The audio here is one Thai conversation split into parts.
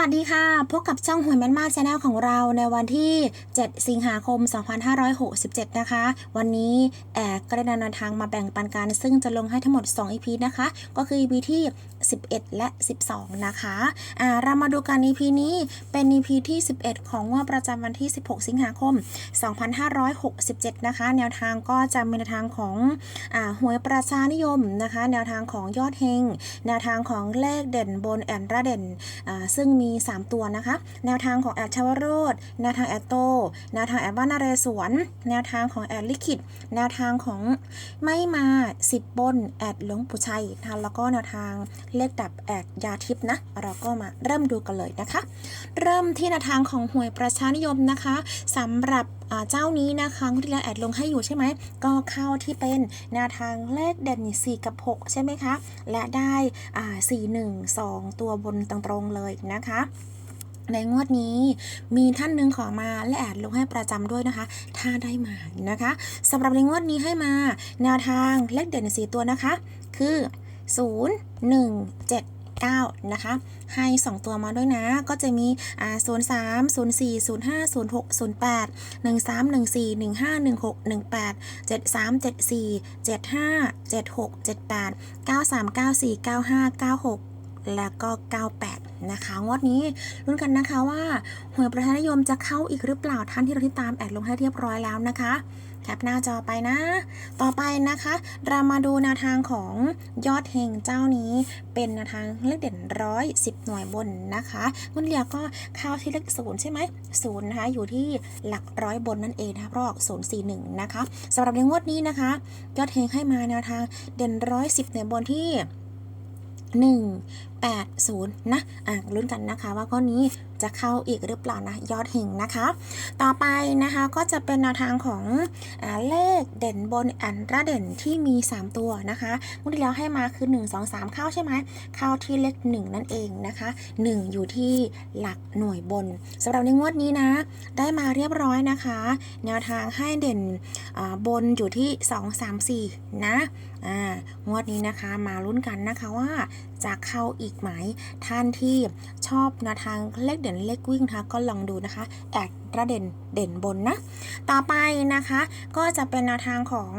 วัสดีค่ะ พบกับช่องหวยแม่นมาชาแนลของเราในวันที่ 7 สิงหาคม 2567 นะคะ วันนี้แอร์ก็ได้นำแนวทางมาแบ่งปันกัน ซึ่งจะลงให้ทั้งหมด 2 EP นะคะ ก็คือ EP ที่ 11 และ 12 นะคะอ่าเรามาดูกัน EP นี้เป็น EP ที่ 11 ของงวดประจำวันที่ 16 สิงหาคม 2567 นะคะ แนวทางก็จะมีแนวทางของอ่าหวยประชานิยมนะคะ แนวทางของยอดเฮงแนวทางของเลขเด่นบนแอนระเด่นอ่าซึ่งมีี3 ตัวนะคะ แนวทางของแอดชาวโรดแนวทางแอดโต แนวทางแอดบ้านนาเรศวร แนวทางของแอดลิขิต แนวทางของไม่มา 10 บนแอดหลวงปู่ชัยนะคะแล้วก็แนวทางเลขดับแอดยาทิพย์นะ เราก็มาเริ่มดูกันเลยนะคะ เริ่มที่แนวทางของหวยประชานิยมนะคะสำหรับ เจ้านี้นะคะคุณที่แล้วแอดลงให้อยู่ใช่ไหม ก็เข้าที่เป็นแนวทางเลขเด่น4 กับ 6 ใช่ไหมคะ และได้อ่า4 1 2 ตัวบนตรงๆเลยนะคะในงวดนี้มีท่านหนึ่งขอมาและแอดลงให้ประจำด้วยนะคะ ถ้าได้มานะคะสำหรับในงวดนี้ให้มา แนวทางเลขเด่นสีตัวนะคะ คือ 0 1 7 9 นะคะ ให้ 2 ตัวมาด้วยนะ ก็จะมีอ่า0 3 0 4 0 5 0 6 0 8 1 3 1 4 1 5 1 6 1 8 7 3 7 4 7 5 7 6 7 8 9 3 9 4 9 5 9 6 แล้วก็ 98 นะคะงวดนี้ลุ้นกันนะคะว่าหวยประชานิยมจะเข้าอีกหรือเปล่าท่านที่เราที่ตามแอดลงให้เรียบร้อยแล้วนะคะแคปหน้าจอไปนะ ต่อไปนะคะ เรามาดูแนวทางของยอดเฮงเจ้านี้เป็นแนวทางเลขเด่นร้อยสิบหน่วยบนนะคะงวดเดียวก็เข้าที่เลขศูนย์ใช่ไหมศูนย์นะคะอยู่ที่หลักร้อยบนนั่นเองนะคะเพราะศูนย์สี่หนึ่งนะคะสำหรับในงวดนี้นะคะ ยอดเฮงให้มาแนวทางเด่นร้อยสิบหน่วยบนที่ 1 8 0 นะอะลุ้นกันนะคะว่าก้อนี้จะเข้าอีกหรือเปล่านะ ยอดเฮงนะคะ ต่อไปนะคะก็จะเป็นแนวทางของอเลขเด่นบนอันระเด่นที่มี 3 ตัวนะคะงวดที่แล้วให้มาคือ 1 2 3 เข้าใช่ไหมเข้าที่เลข 1 นั่นเองนะคะ 1 อยู่ที่หลักหน่วยบนสำหรับในงวดนี้นะ ได้มาเรียบร้อยนะคะ แนวทางให้เด่นบนอยู่ที่ 2 3 4 นะ อ่างวดนี้นะคะมาลุ้นกันนะคะว่าจะเข้าอีกไหมท่านที่ชอบแนวทางเลขเด่นเลขวิ่งนะคะก็ลองดูนะคะแอดระเด่นเด่นบนนะ ต่อไปนะคะก็จะเป็นแนวทางของ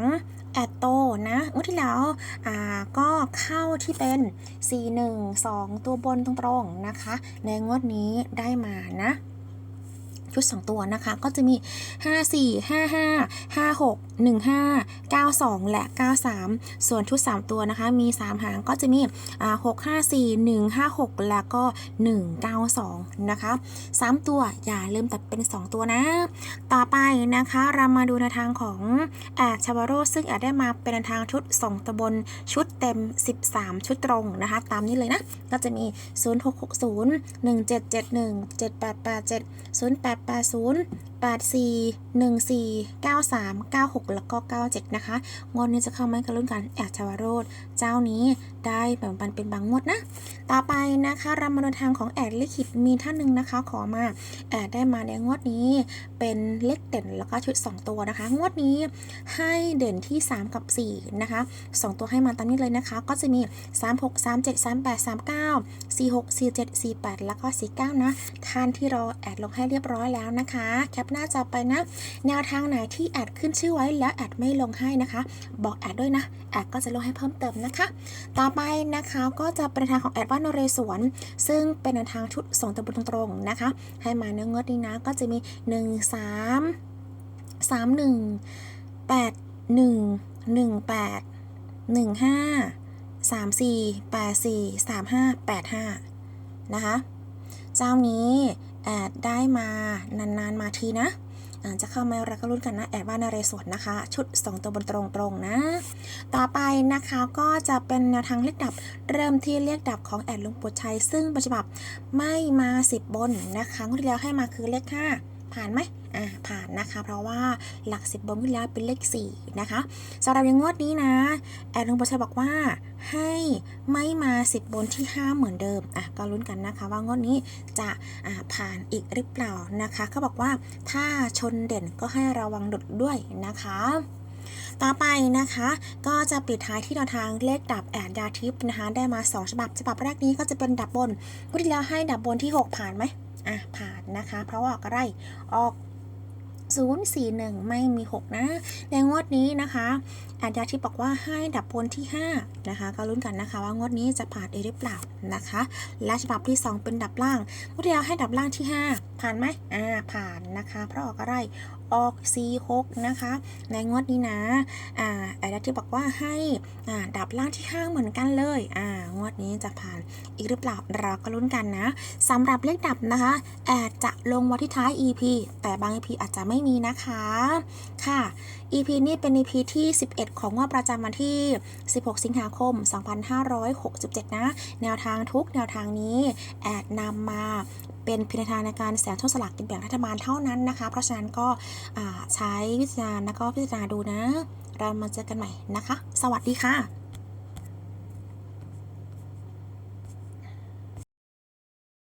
แอดโตนะงวดที่แล้วอ่าก็เข้าที่เป็น 4 1 2 ตัวบนตรงๆนะคะ ในงวดนี้ได้มานะ ชุด 2 ตัวนะคะ ก็จะมี 5 4 5 5 5 6 1 5 9 2 และ 93 ส่วนชุด 3 ตัวนะคะ มี 3 หางก็จะมี 6 5 4 1 5 6 แล้วก็ 192 นะคะ 3 ตัวอย่าลืมตัดเป็น 2 ตัวนะ ต่อไปนะคะเรามาดูในทางของแอดชาวโรซึ่งแอดได้มาเป็นทางชุด 2ตะบนชุดเต็ม 13 ชุดตรงนะคะ ตามนี้เลยนะ ก็จะมี 0660 1771 7887 0 8 80 84 14 93 96 แล้วก็ 97 นะคะ งวดนี้จะเข้าไหมกับรุ่นกันแอดชาวโรดเจ้านี้ได้แบ่งปันเป็นบางงวดนะ ต่อไปนะคะรามาดูทางของแอดลิขิตมีท่านหนึ่งนะคะ ขอมาแอดได้มาในงวดนี้เป็นเลขเด่นแล้วก็ชุด 2 ตัวนะคะ งวดนี้ให้เด่นที่ 3 กับ 4 นะคะ 2 ตัวให้มาตามนี้เลยนะคะ ก็จะมี 3 6 3 7 3 8 3 9 4 6 4 7 4 8 แล้วก็ 49 นะท่านที่รอแอดลงให้เรียบร้อยแล้วนะคะ แคปหน้าจอไปนะ แนวทางไหนที่แอดขึ้นชื่อไว้แล้วแอดไม่ลงให้นะคะ บอกแอดด้วยนะแอดก็จะลงให้เพิ่มเติมนะคะ ต่อไปนะคะก็จะเป็นทางของแอดว่านเรศวรซึ่งเป็นทางชุด2ตัวบนตรงๆนะคะ ให้มาเนื้องดนี้นะก็จะมี 1 3 3 1 8 1 1 8 1 5 3 4 8 4 3 5 8 5 นะคะ เจ้านี้ แอดได้มานานๆมาทีนะจะเข้ามารักรุ่นกันนะ แอดว่านเรศวรนะคะ ชุด 2 ตัวบนตรงๆนะ ต่อไปนะคะก็จะเป็นแนวทางเลขดับ เริ่มที่เลขดับของแอดลุงปุชัย ซึ่งปัจจุบันไม่มา 10 บนนะคะงวดที่แล้วให้มาคือเลข5 ผ่านไหมอ่าผ่านนะคะ เพราะว่าหลัก10บบนงวดที่แล้วเป็นเลข4นะคะสำหรับในงวดนี้นะแอดลุงปุชัยบอกว่าให้ไม่มา10บบนที่ 5 เหมือนเดิมอะก็ลุ้นกันนะคะว่างวดนี้จะอ่าผ่านอีกหรือเปล่านะคะเขาบอกว่าถ้าชนเด่นก็ให้ระวังดุดด้วยนะคะต่อไปนะคะก็จะปิดท้ายที่แนวทางเลขดับแอดยาทิพย์นะคะได้มา 2 ฉบับ ฉบับแรกนี้ก็จะเป็นดับบนพุทที่แล้วให้ดับบนที่ 6 ผ่านไหม อะผ่านนะคะ เพราะว่าออกอะไรออก 041 ไม่มี 6 นะ ในงวดนี้นะคะอาจารย์ที่บอกว่าให้ดับบนที่ 5 นะคะ ก็ลุ้นกันนะคะ ว่างวดนี้จะผ่านเอหรือเปล่านะคะ และฉบับที่ 2 เป็นดับล่างพุทที่แล้วให้ดับล่างที่ 5 ผ่านไหมอ่าผ่านนะคะ เพราะออกอะไร ออก C6 นะคะ ในงวดนี้นะ อ่าแอดที่บอกว่าให้ อ่า ดับล่างที่ห้างเหมือนกันเลย อ่า งวดนี้จะผ่านอีกหรือเปล่า เราก็ลุ้นกันนะสำหรับเลขดับนะคะแอดจะลงวันที่ท้าย EP แต่บาง EP อาจจะไม่มีนะคะ ค่ะ EP นี้เป็น EP ที่ 11 ของงวดประจำวันที่ 16 สิงหาคม 2567 นะ แนวทางทุกแนวทางนี้ แอดนำมาเป็นพิจารณาในการแสนโชคสลากกินแบ่งรัฐบาลเท่านั้นนะคะ เพราะฉะนั้นก็ใช้วิจารณ์แล้วก็พิจารณาดูนะ เรามาเจอกันใหม่นะคะ สวัสดีค่ะ